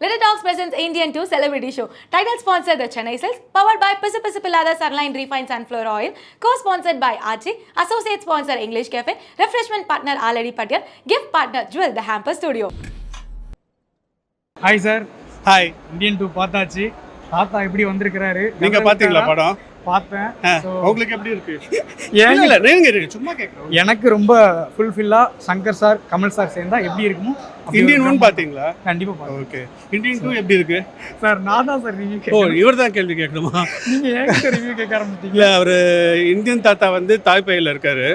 Little Talks presents Indian 2 Celebrity Show. Title sponsor The Chennai Cells. Powered by Pisu Pisu Pilada Sunline Refined Sunflower Oil. Co-sponsored by Archie. Associate sponsor English Cafe. Refreshment partner Aladi Patel. Gift partner Jewel The Hamper Studio. Hi sir hi Indian two பார்த்தாச்சு தாத்தா எப்படி வந்திருக்கிறாரு நீங்க பாத்தீங்களா படம் பார்த்தேன் உங்களுக்கு எப்படி இருக்கு? ஏன்? இல்ல, இருங்க, சும்மா கேக்குறேன் எனக்கு ரொம்ப ஃபுல்ஃபில்லா சங்கர் சார் கமல் சார் சேர்ந்தா எப்படி இருக்குமோ இந்தியன் ஒன் drama. பாத்தீங்களா கண்டிப்பா பார்த்தேன். ஓகே இந்தியன் டூ எப்படி இருக்கு? சார் நான் தான் சார் ரிவ்யூ ஓ இவர் தான் கேள்வி கேட்கணுமா? நீங்க ஏன் ரிவ்யூ கேட்க ஆரம்பிச்சீங்க? இல்ல அவரு இந்தியன் தாத்தா வந்து தாய்ப்பையில இருக்காரு.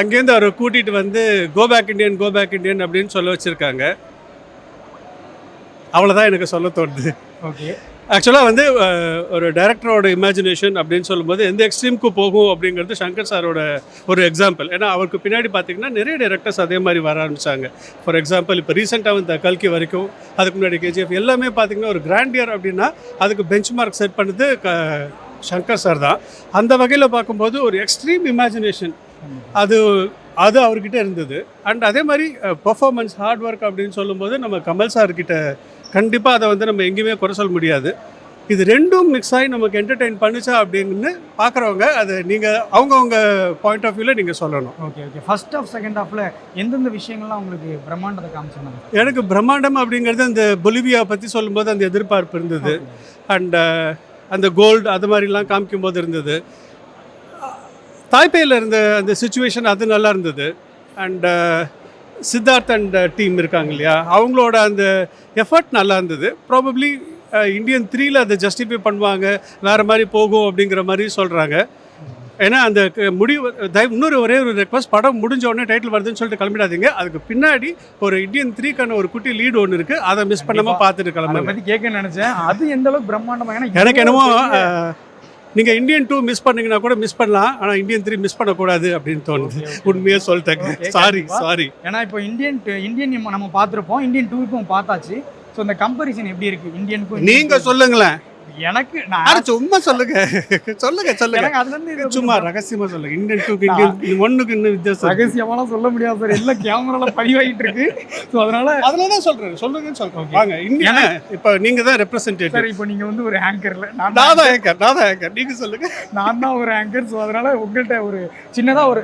அங்கேருந்து அவரை கூட்டிட்டு வந்து go back Indian go back Indian அப்படின்னு சொல்ல வச்சிருக்காங்க. அவ்வளோதான் எனக்கு சொல்ல தோணுது. ஓகே ஆக்சுவலாக வந்து ஒரு டைரக்டரோட இமேஜினேஷன் அப்படின்னு சொல்லும்போது எந்த எக்ஸ்ட்ரீமுக்கு போகும் அப்படிங்கிறது சங்கர் சாரோட ஒரு எக்ஸாம்பிள் ஏன்னா அவருக்கு பின்னாடி பார்த்தீங்கன்னா நிறைய டேரக்டர்ஸ் அதே மாதிரி வர ஆரம்பிச்சாங்க. ஃபார் எக்ஸாம்பிள் இப்போ ரீசெண்டாக வந்த கல்கி வரைக்கும் அதுக்கு முன்னாடி கேஜிஎஃப் எல்லாமே பார்த்தீங்கன்னா ஒரு கிராண்ட் இயர் அப்படின்னா அதுக்கு பெஞ்ச் மார்க் செட் பண்ணது க சங்கர் சார் தான். அந்த வகையில் பார்க்கும்போது ஒரு எக்ஸ்ட்ரீம் இமேஜினேஷன் அது அது அவர்கிட்ட இருந்தது. அண்ட் அதே மாதிரி பர்ஃபார்மன்ஸ் ஹார்ட் ஒர்க் அப்படின்னு சொல்லும்போது நம்ம கமல் சார்கிட்ட கண்டிப்பாக அதை வந்து நம்ம எங்கேயுமே குறை சொல்ல முடியாது. இது ரெண்டும் மிக்ஸ் ஆகி நமக்கு என்டர்டெயின் பண்ணுச்சா அப்படின்னு பார்க்குறவங்க அது நீங்கள் அவங்கவுங்க பாயிண்ட் ஆஃப் வியூவில் நீங்கள் சொல்லணும். Okay okay first of second ஹாஃப்ல எந்தெந்த விஷயங்கள்லாம் உங்களுக்கு பிரம்மாண்டத்தை காமிச்சிருந்தாங்க எனக்கு பிரம்மாண்டம் அப்படிங்கிறது அந்த பொலிவியா பற்றி சொல்லும்போது அந்த எதிர்பார்ப்பு இருந்தது. அண்ட் அந்த கோல்டு அது மாதிரிலாம் காமிக்கும் போது இருந்தது. தாய்பேயில் இருந்த அந்த சுச்சுவேஷன் அது நல்லா இருந்தது. அண்ட் சித்தார்த் அண்ட் டீம் இருக்காங்க இல்லையா? அவங்களோட அந்த எஃபர்ட் நல்லா இருந்தது. ப்ராபப்ளி இந்தியன் த்ரீல அதை ஜஸ்டிஃபை பண்ணுவாங்க. வேறு மாதிரி போகும் அப்படிங்கிற மாதிரி சொல்கிறாங்க ஏன்னா அந்த முடிவு தயவு இன்னொரு ஒரே ஒரு ரெக்வஸ்ட் படம் முடிஞ்ச உடனே டைட்டில் வருதுன்னு சொல்லிட்டு கிளம்பிடாதீங்க. அதுக்கு பின்னாடி ஒரு இந்தியன் த்ரீக்கான ஒரு குட்டி லீடு ஒன்று இருக்குது அதை மிஸ் பண்ணாமல் பார்த்துட்டு கிளம்புங்க. பத்தி கேட்க நினைச்சேன். அது எந்த அளவுக்கு பிரம்மாண்டமா? ஏன்னா எனக்கு என்னமோ நீங்கள் இந்தியன் டூ மிஸ் பண்ணீங்கன்னா கூட மிஸ் பண்ணலாம். ஆனால் இந்தியன் த்ரீ மிஸ் பண்ணக்கூடாது அப்படின்னு தோணுது. உண்மையாக சொல்லிட்டேங்க. சாரி. சாரி ஏன்னா இப்போ இந்தியன் இந்தியன் நம்ம பார்த்துருப்போம். இந்தியன் டூ இப்போ பார்த்தாச்சு. ஸோ இந்த கம்பரிசன் எப்படி இருக்கு? இந்தியனுக்கும் நீங்கள் சொல்லுங்களேன். எனக்கு நான் சும்மா சொல்லுங்க. சொல்லுங்க சொல்லுங்க. அதுல இருந்து சும்மா ரகசியமா சொல்லுங்க. இந்தியன் டூக்கு இந்தியன் ஒன்னுக்கு இன்னும் வித்தியாசம். ரகசியமாலாம் சொல்ல முடியாது சார். எல்லாம் கேமரால பதிவாகிட்டு இருக்கு. ஸோ அதனால அதுல தான் சொல்றேன். சொல்லுங்கன்னு சொல்றேன். வாங்க இந்தியா இப்போ நீங்க தான் ரெப்ரசன்டேட்டிவ் சார் இப்போ நீங்க வந்து ஒரு ஆங்கர்ல நான் தான் ஏங்கர் நான் தான் ஏங்கர் நீங்க சொல்லுங்க. நான் தான் ஒரு ஆங்கர் ஸோ அதனால உங்கள்கிட்ட ஒரு சின்னதா ஒரு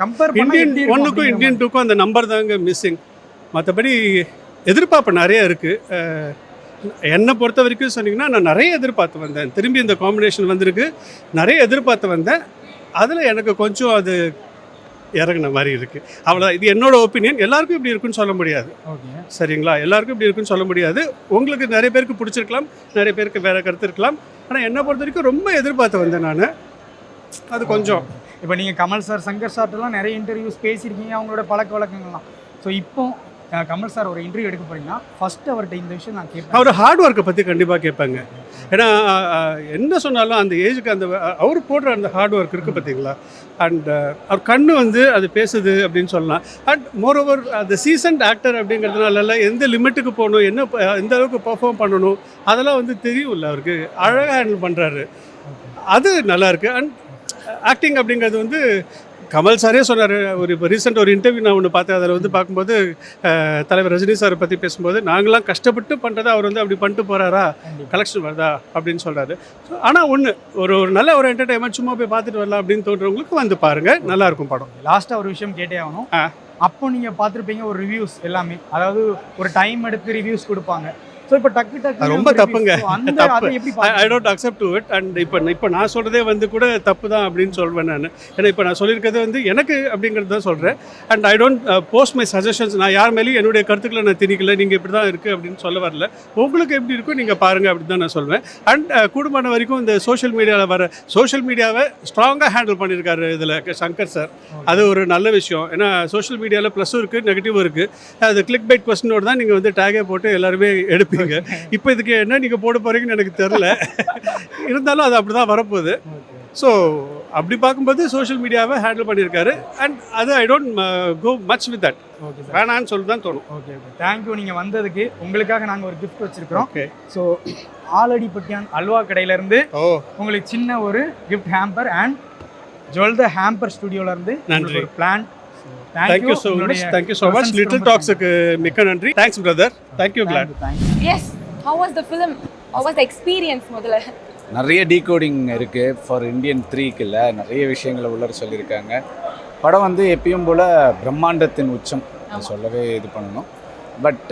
கம்பேர் இந்தியன் ஒன்னுக்கும் இந்தியன் டூக்கும் அந்த நம்பர் தாங்க மிஸ்ஸிங் மற்றபடி எதிர்பார்ப்பு நிறைய இருக்கு. அஹ், என்னை பொறுத்த வரைக்கும் சொன்னீங்கன்னா நான் நிறைய எதிர்பார்த்து வந்தேன். திரும்பி இந்த காம்பினேஷன் வந்திருக்கு. நிறைய எதிர்பார்த்து வந்தேன். அதில் எனக்கு கொஞ்சம் அது இறங்குன மாதிரி இருக்கு. அவ்வளோதான் இது என்னோட ஒப்பீனியன் எல்லாருக்கும் இப்படி இருக்குன்னு சொல்ல முடியாது. ஓகே. சரிங்களா? எல்லாருக்கும் இப்படி இருக்குன்னு சொல்ல முடியாது. உங்களுக்கு நிறைய பேருக்கு பிடிச்சிருக்கலாம். நிறைய பேருக்கு வேற கருத்து இருக்கலாம். ஆனால் என்னை பொறுத்த வரைக்கும் ரொம்ப எதிர்பார்த்து வந்தேன் நான். அது கொஞ்சம். இப்போ நீங்க கமல் சார் சங்கர் சார்ட்டெல்லாம் நிறைய இன்டர்வியூஸ் பேசியிருக்கீங்க. அவங்களோட பழக்க வழக்கங்கள்லாம். ஸோ இப்போ கமல் சார் ஒரு இன்டர்வியூ எடுக்க போறீங்கன்னா ஃபர்ஸ்ட் அவர்கிட்ட இந்த விஷயம் நான் கேட்பேன். அவர் ஹார்ட் ஒர்க்கை பற்றி கண்டிப்பாக கேட்பாங்க. ஏன்னா என்ன சொன்னாலும் அந்த ஏஜுக்கு அந்த அவர் போடுற அந்த ஹார்ட் ஒர்க் இருக்குது பார்த்தீங்களா அண்ட் அவர் கண்ணு வந்து அது பேசுது அப்படின்னு சொல்லலாம். அண்ட் மோர் ஓவர் அந்த சீசன்ட் ஆக்டர் அப்படிங்கிறதுனால எந்த லிமிட்டுக்கு போகணும் என்ன எந்த அளவுக்கு பெர்ஃபார்ம் பண்ணணும் அதெல்லாம் வந்து தெரியும்ல அவருக்கு. அழகாக ஹேண்டில் பண்ணுறாரு அது நல்லா இருக்கு. அண்ட் ஆக்டிங் அப்படிங்கிறது வந்து கமல் சாரே சொன்னார். ஒரு இப்போ ரீசெண்ட் ஒரு இன்டர்வியூ நான் ஒன்று பார்த்தேன். அதில் வந்து பார்க்கும்போது தலைவர் ரஜினி சாரை பற்றி பேசும்போது நாங்களாம் கஷ்டப்பட்டு பண்ணுறதா அவர் வந்து அப்படி பண்ணிட்டு போகிறாரா. கலெக்ஷன் வருதா? அப்படின்னு சொல்கிறாரு ஆனால் ஒன்று ஒரு ஒரு நல்ல ஒரு என்டர்டைன்மெண்ட் சும்மா போய் பார்த்துட்டு வரலாம் அப்படின்னு தோன்றவங்களுக்கு வந்து பாருங்கள் நல்லா இருக்கும் படம். லாஸ்ட்டாக ஒரு விஷயம் கேட்டே ஆகணும். அப்போ நீங்கள் பார்த்துருப்பீங்க ஒரு ரிவ்யூஸ் எல்லாமே. அதாவது ஒரு டைம் எடுத்து ரிவ்யூஸ் கொடுப்பாங்க. ஸோ இப்போ டக்கு டக்கு ரொம்ப தப்புங்க. I? Don't accept to it and இப்போ இப்போ நான் சொல்கிறதே வந்து கூட தப்பு தான் அப்படின்னு சொல்வேன் நான். ஏன்னா இப்போ நான் சொல்லியிருக்கிறது வந்து எனக்கு அப்படிங்கிறது தான் சொல்கிறேன் and I don't post my suggestions நான் யார் மேலேயும் என்னுடைய கருத்துக்களை நான் திணிக்கல. நீங்கள் இப்படி தான் இருக்குது அப்படின்னு சொல்ல வரல. உங்களுக்கு எப்படி இருக்கோ நீங்கள் பாருங்கள் அப்படின்னு தான் நான் சொல்வேன். அண்ட் கூடுமான வரைக்கும் இந்த சோஷியல் மீடியாவில் வர சோஷியல் மீடியாவை ஸ்ட்ராங்காக ஹேண்டில் பண்ணியிருக்காரு இதில் சங்கர் சார் அது ஒரு நல்ல விஷயம். ஏன்னா சோஷியல் மீடியாவில் ப்ளஸ்ஸும் இருக்குது நெகட்டிவும் இருக்குது அது கிளிக் பைட் கொஸ்டினோட தான் நீங்கள் வந்து டேகே போட்டு எல்லாருமே எடுப்பீங்க. இப்போ இதுக்கு என்ன நீங்கள் போட போகிறீங்கன்னு எனக்கு தெரில இருந்தாலும் அது அப்படி தான் வரப்போகுது. ஸோ அப்படி பார்க்கும்போது சோஷியல் மீடியாவை ஹேண்டில் பண்ணியிருக்காரு. அண்ட் அது I don't go much with that okay வேணான்னு சொல்லி தான் தோணும். ஓகே ஓகே தேங்க்யூ நீங்கள் வந்ததுக்கு உங்களுக்காக நாங்கள் ஒரு கிஃப்ட் வச்சிருக்கிறோம். ஓகே ஸோ ஆலடிப்பட்டியான் அல்வா கடையிலேருந்து ஓ. உங்களுக்கு சின்ன ஒரு gift hamper and jewel the hamper ஸ்டுடியோலேருந்து நன்றி. ஒரு plan thank you so much thank you so much little டாக்ஸுக்கு மிக்க நன்றி. Thanks brother thank you glad yes how was the film how was the experience முதல்ல? நிறைய டீகோடிங் இருக்குது for Indian த்ரீக்கு இல்லை நிறைய விஷயங்களை உள்ளர சொல்லியிருக்காங்க. படம் வந்து எப்பயும் போல் பிரம்மாண்டத்தின் உச்சம். சொல்லவே இது பண்ணணும். பட்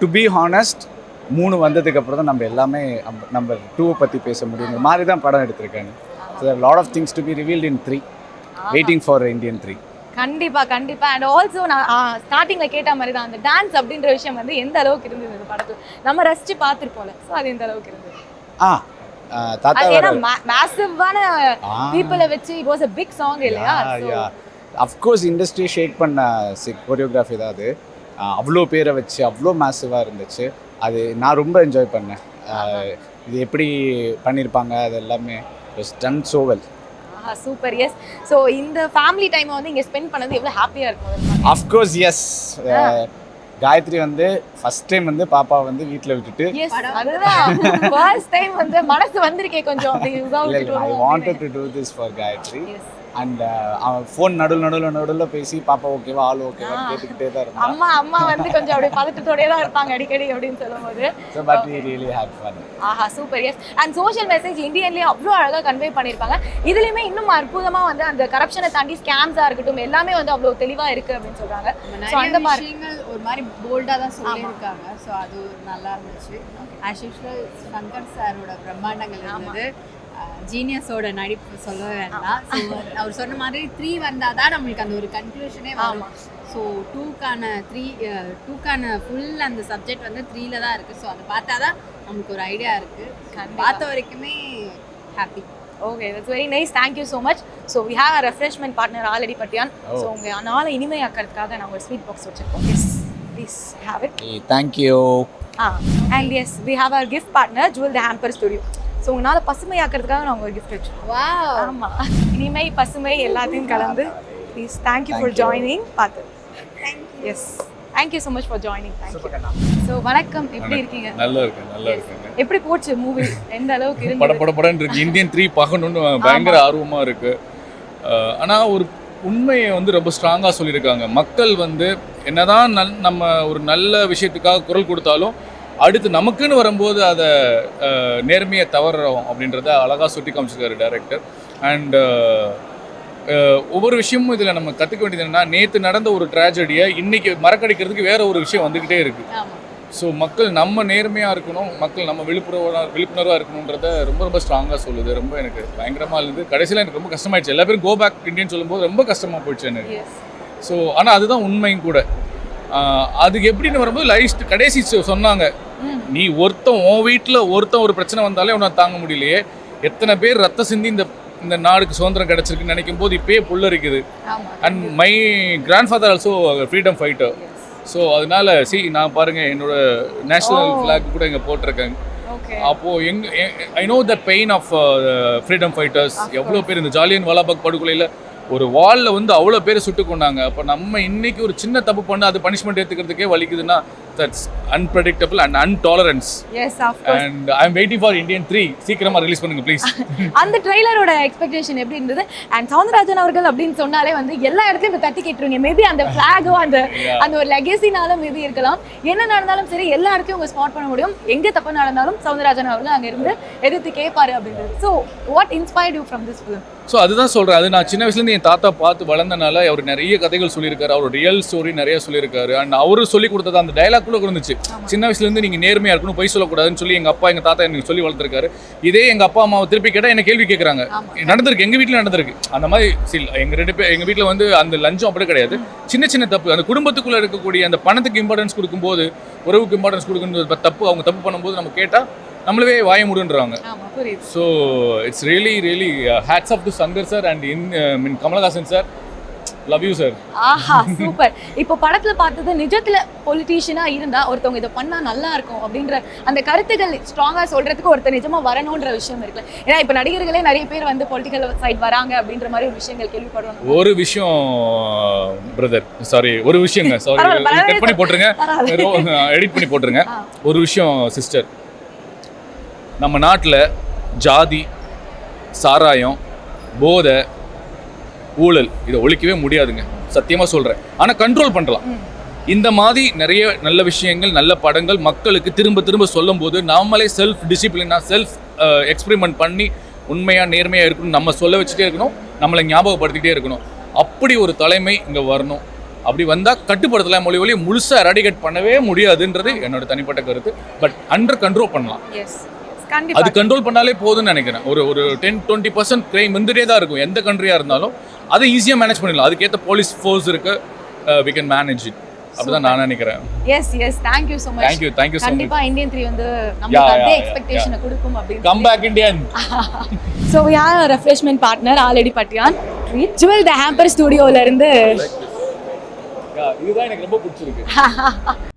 டு பி ஹானஸ்ட் மூணு வந்ததுக்கு அப்புறம் தான் நம்ம எல்லாமே நம்ம- நம்ம டூவை பற்றி பேச முடியும். மாதிரி தான் படம் எடுத்திருக்காங்க. So lot of things to be revealed in three waiting for Indian three கண்டிப்பா கண்டிப்பா. அண்ட் ஆல்சோ நான் ஸ்டார்டிங்ல கேட்ட மாதிரி தான் அந்த டான்ஸ் அப்படின்ற விஷயம் வந்து எந்த அளவுக்கு இருந்தது இந்த படத்துல? நம்ம ரசிச்சு பார்த்துருப்போம்ல. ஸோ அது எந்த அளவுக்கு இருந்தது? ஆ ஏன்னா மேசிவான. பீப்புளை வச்சு it was a big song இல்லையா? அஃப்கோர்ஸ் இண்டஸ்ட்ரி ஷேக் பண்ண கொரியோகிராஃபி தான் அது. அவ்வளோ பேரை வச்சு அவ்வளோ மேசிவாக இருந்துச்சு. அது நான் ரொம்ப என்ஜாய் பண்ணேன். இது எப்படி பண்ணியிருப்பாங்க அது எல்லாமே done so well super yes so இந்த ஃபேமிலி டைமை வந்து இங்க ஸ்பெண்ட் பண்ணது எவ்வளவு ஹாப்பியா இருக்கும் அஃப்கோர்ஸ் எஸ் காயத்ரி வந்து ஃபர்ஸ்ட் டைம் வந்து பாப்பா வந்து வீட்டில் விட்டுட்டு ஃபர்ஸ்ட் டைம் வந்து மனசு வந்திருக்கே கொஞ்சம் I wanted to do this for Gayathri. And அவன் ஃபோன் நடுவில் நடுவில் நடுவில் பேசி பாப்பா ஓகேவா ஆள் ஓகேவா. கேட்டுக்கிட்டே தான் இருந்தான். அம்மா அம்மா வந்து கொஞ்சம் அப்படியே பதட்டத்தோடயே தான் இருப்பாங்க அடிக்கடி அப்படின்னு சொல்லும்போது. So but we really had fun Aha super yes and social message இந்தியன்லேயே அவ்வளோ அழகாக கன்வே பண்ணியிருப்பாங்க. இதுலேயுமே இன்னும் அற்புதமாக வந்து அந்த கரப்ஷனை தாண்டி ஸ்கேம்ஸாக இருக்கட்டும் எல்லாமே வந்து அவ்வளோ தெளிவாக இருக்குது அப்படின்னு சொல்கிறாங்க ஸோ அந்த மாதிரி விஷயங்கள் ஒரு மாதிரி போல்டாக தான் சொல்லியிருக்காங்க. ஸோ அது ஒரு நல்லா இருந்துச்சு. ஆஸ் யூஸ்வல் சங்கர் சாரோட பிரம்மாண்டங்கள் இருந்தது. ஜீனியஸோட நடிப்பு சொல்ல வேண்டாம். அவர் சொன்ன மாதிரி த்ரீ வந்தால் தான் நம்மளுக்கு அந்த ஒரு கன்க்ளூஷனே வரும். ஸோ டூக்கான த்ரீ டூக்கான ஃபுல் அந்த சப்ஜெக்ட் வந்து த்ரீல தான் இருக்குது ஸோ அதை பார்த்தா தான் நமக்கு ஒரு ஐடியா இருக்குது. பார்த்த வரைக்குமே happy okay that's very nice thank you so much so we have a refreshment partner already பட்டியான். So உங்கள் நாளை இனிமையாக்கிறதுக்காக நான் ஒரு ஸ்வீட் பாக்ஸ் வச்சிருக்கோம். Yes please have it thank you ah and yes we have a gift partner jewel the hamper studio so உங்களால் பசுமையாக்கிறதுக்காக நான் ஒரு கிஃப்ட் வச்சிருக்கோம். வா ஆமா. இனிமை பசுமை எல்லாத்தையும் கலந்து please thank you for. Joining பார்த்து yes thank you so much for joining thank you so வணக்கம். எப்படி இருக்கீங்க? நல்லா இருக்கு நல்லா இருக்குங்க எப்படி போச்சு மூவி எந்த அளவுக்கு பட இருந்தது? பட படன்னு இருக்கு. இந்தியன் த்ரீ பார்க்கணும்னு பயங்கர ஆர்வமா இருக்கு. அஹ் ஆனா ஒரு உண்மையை வந்து ரொம்ப ஸ்ட்ராங்கா சொல்லியிருக்காங்க. மக்கள் வந்து என்னதான் நல் நம்ம ஒரு நல்ல விஷயத்துக்காக குரல் கொடுத்தாலும் அடுத்து நமக்குன்னு வரும்போது அதை நேர்மையை தவறுறோம் அப்படின்றத அழகா சுட்டி காமிச்சிருக்காரு டேரக்டர் அண்ட் ஒவ்வொரு விஷயமும் இதில் நம்ம கற்றுக்க வேண்டியது என்னன்னா நேற்று நடந்த ஒரு ட்ராஜடியை இன்னைக்கு மறக்கடிக்கிறதுக்கு வேற ஒரு விஷயம் வந்துக்கிட்டே இருக்கு. ஸோ மக்கள் நம்ம நேர்மையாக இருக்கணும் மக்கள் நம்ம விழிப்புணர்வாக விழிப்புணர்வாக இருக்கணுன்றத ரொம்ப ரொம்ப ஸ்ட்ராங்காக சொல்லுது. ரொம்ப எனக்கு பயங்கரமாக இருந்தது. கடைசியில் எனக்கு ரொம்ப கஷ்டமாயிடுச்சு. எல்லா பேரும் கோ பேக் இந்தியன் சொல்லும்போது ரொம்ப கஷ்டமாக போயிடுச்சு எனக்கு. ஸோ ஆனால் அதுதான் உண்மையும் கூட. அதுக்கு எப்படின்னு வரும்போது லைஸ்ட் கடைசி சொன்னாங்க. நீ ஒருத்தன் உன் வீட்டில் ஒருத்தன் ஒரு பிரச்சனை வந்தாலே உன்னை தாங்க முடியலையே. எத்தனை பேர் ரத்த சிந்தி இந்த இந்த நாடுக்கு சுதந்திரம் கிடைச்சிருக்குன்னு நினைக்கும் போது இப்பயே புல்லரிக்குது ஆமா and my grandfather also freedom fighter so அதனால சி நான் பாருங்க என்னோட நேஷனல் Oh. ஃபிளாக் கூட இங்கே போட்டிருக்கேன். ஓகே அப்போ எங்க I know the pain of freedom fighters எவ்வளோ பேர் இந்த ஜாலியன் வாலாபாக் படுகொலையில் ஒரு வாலில் வந்து அவ்வளோ பேர் சுட்டு கொண்டாங்க. அப்போ நம்ம இன்னைக்கு ஒரு சின்ன தப்பு பண்ண அது பனிஷ்மெண்ட் ஏற்றுக்கிறதுக்கே வலிக்குதுன்னா that's unpredictable and intolerance yes and I am waiting for Indian three சீக்கிரமாக ரிலீஸ் பண்ணுங்க ப்ளீஸ் அந்த ட்ரெய்லரோட எக்ஸ்பெக்டேஷன் எப்படி இருந்தது? அண்ட் சவுந்தரராஜன் அவர்கள் அப்படின்னு சொன்னாலே வந்து எல்லா இடத்துலயும் இப்ப தட்டி கேட்டுருங்க மேபி அந்த ஃபிளாகோ அந்த அந்த ஒரு லெகசினால மேபி இருக்கலாம். என்ன நடந்தாலும் சரி எல்லா இடத்தையும் உங்க ஸ்பாட் பண்ண முடியும். எங்க தப்பு நடந்தாலும் சவுந்தரராஜன் அவர்கள் அங்க இருந்து எதிர்த்து கேட்பாரு அப்படின்றது. So what inspired you from this film so அதுதான் சொல்கிறேன் அது நான் சின்ன வயசுலேருந்து என் தாத்தா பார்த்து வளர்ந்தனால அவர் நிறைய கதைகள் சொல்லியிருக்காரு. அவர் ரியல் ஸ்டோரி நிறைய சொல்லியிருக்காரு. அண்ட் அவரு சொல்லி கொடுத்தது அந்த டைலாக் கூட இருந்துச்சு. சின்ன வயசுலேருந்து நீங்கள் நேர்மையாக இருக்கணும் பொய் சொல்லக்கூடாதுன்னு சொல்லி எங்கள் அப்பா எங்கள் தாத்தா எனக்கு சொல்லி வளர்த்துருக்காரு. இதே எங்கள் அப்பா அம்மாவை திருப்பி கேட்டால் என்ன கேள்வி கேட்குறாங்க? நடந்திருக்கு. எங்கள் வீட்டில் நடந்திருக்கு. அந்த மாதிரி சில எங்கள் ரெண்டு பேர் எங்கள் வீட்டில் வந்து அந்த லஞ்சம் அப்படி கிடையாது. சின்ன சின்ன தப்பு. அந்த குடும்பத்துக்குள்ளே இருக்கக்கூடிய அந்த பணத்துக்கு இம்பார்ட்டன்ஸ் கொடுக்கும்போது உறவுக்கு இம்பார்ட்டன்ஸ் கொடுக்கணும் தப்பு அவங்க தப்பு பண்ணும்போது நம்ம கேட்டால் நம்மளவே வாய முடின்றாங்க so it's really really hats off to Shankar sir and இன் மின் Kamal Haasan sir love you sir Aha super இப்போ படத்துல பார்த்தது நிஜத்துல பொலிட்டீஷியனா இருந்தா ஒருத்தவங்க இதை பண்ணா நல்லா இருக்கும் அப்படின்ற அந்த கருத்துக்கள் ஸ்ட்ராங்கா சொல்றதுக்கு ஒருத்தர் நிஜமா வரணுன்ற விஷயம் இருக்குல்ல. ஏன்னா இப்போ நடிகர்களே நிறைய பேர் வந்து பொலிட்டிக்கல் சைட் வராங்க அப்படின்ற மாதிரி ஒரு விஷயங்கள் கேள்விப்படுறோம் ஒரு விஷயம் பிரதர் சாரி ஒரு விஷயங்க சாரி. கட் பண்ணி போட்டுருங்க. எடிட் பண்ணி போட்டுருங்க. ஒரு விஷயம் சிஸ்டர் நம்ம நாட்டில் ஜாதி சாராயம் போதை ஊழல் இதை ஒழிக்கவே முடியாதுங்க. சத்தியமாக சொல்கிறேன் ஆனால் கண்ட்ரோல் பண்ணலாம். இந்த மாதிரி நிறைய நல்ல விஷயங்கள் நல்ல படங்கள் மக்களுக்கு திரும்ப திரும்ப சொல்லும்போது நாமளே செல்ஃப் டிசிப்ளினாக செல்ஃப் எக்ஸ்பெரிமெண்ட் பண்ணி உண்மையாக நேர்மையாக இருக்கணும் நம்ம சொல்ல வச்சுட்டே இருக்கணும். நம்மளை ஞாபகப்படுத்திக்கிட்டே இருக்கணும். அப்படி ஒரு தலைமை இங்கே வரணும். அப்படி வந்தால் கட்டுப்படுத்தலாம் மொழி ஒழிய முழுசாக ரெடிகேட் பண்ணவே முடியாதுன்றது என்னோட தனிப்பட்ட கருத்து. பட் அண்டர் கண்ட்ரோல் பண்ணலாம். எஸ் அது கண்ட்ரோல் பண்ணாலே போதும்னு நினைக்கிறேன். ஒரு ஒரு டென் டுவெண்ட்டி பர்சன்ட் கிரைம் வந்துட்டே தான் இருக்கும். எந்த கண்ட்ரியாக இருந்தாலும். அதை ஈஸியாக மேனேஜ் பண்ணிடலாம். அதுக்கேற்ற போலீஸ் ஃபோர்ஸ் இருக்கு. வி கேன் மேனேஜ் இட் அப்படிதான் நான் நினைக்கிறேன். Yes yes thank you so much. Thank you thank you so much கண்டிப்பா இந்தியன் த்ரீ வந்து நமக்கு அதே எக்ஸ்பெக்டேஷனை கொடுக்கும் அப்படின்னு கம் பேக் இண்டியன் ஸோ யார் ரெஃப்ரெஷ்மெண்ட் பார்ட்னர் ஆல்ரெடி பட்டியான் ஜுவல் த ஹேம்பர் ஸ்டுடியோல இருந்து. இதுதான் எனக்கு ரொம்ப பிடிச்சிருக்கு.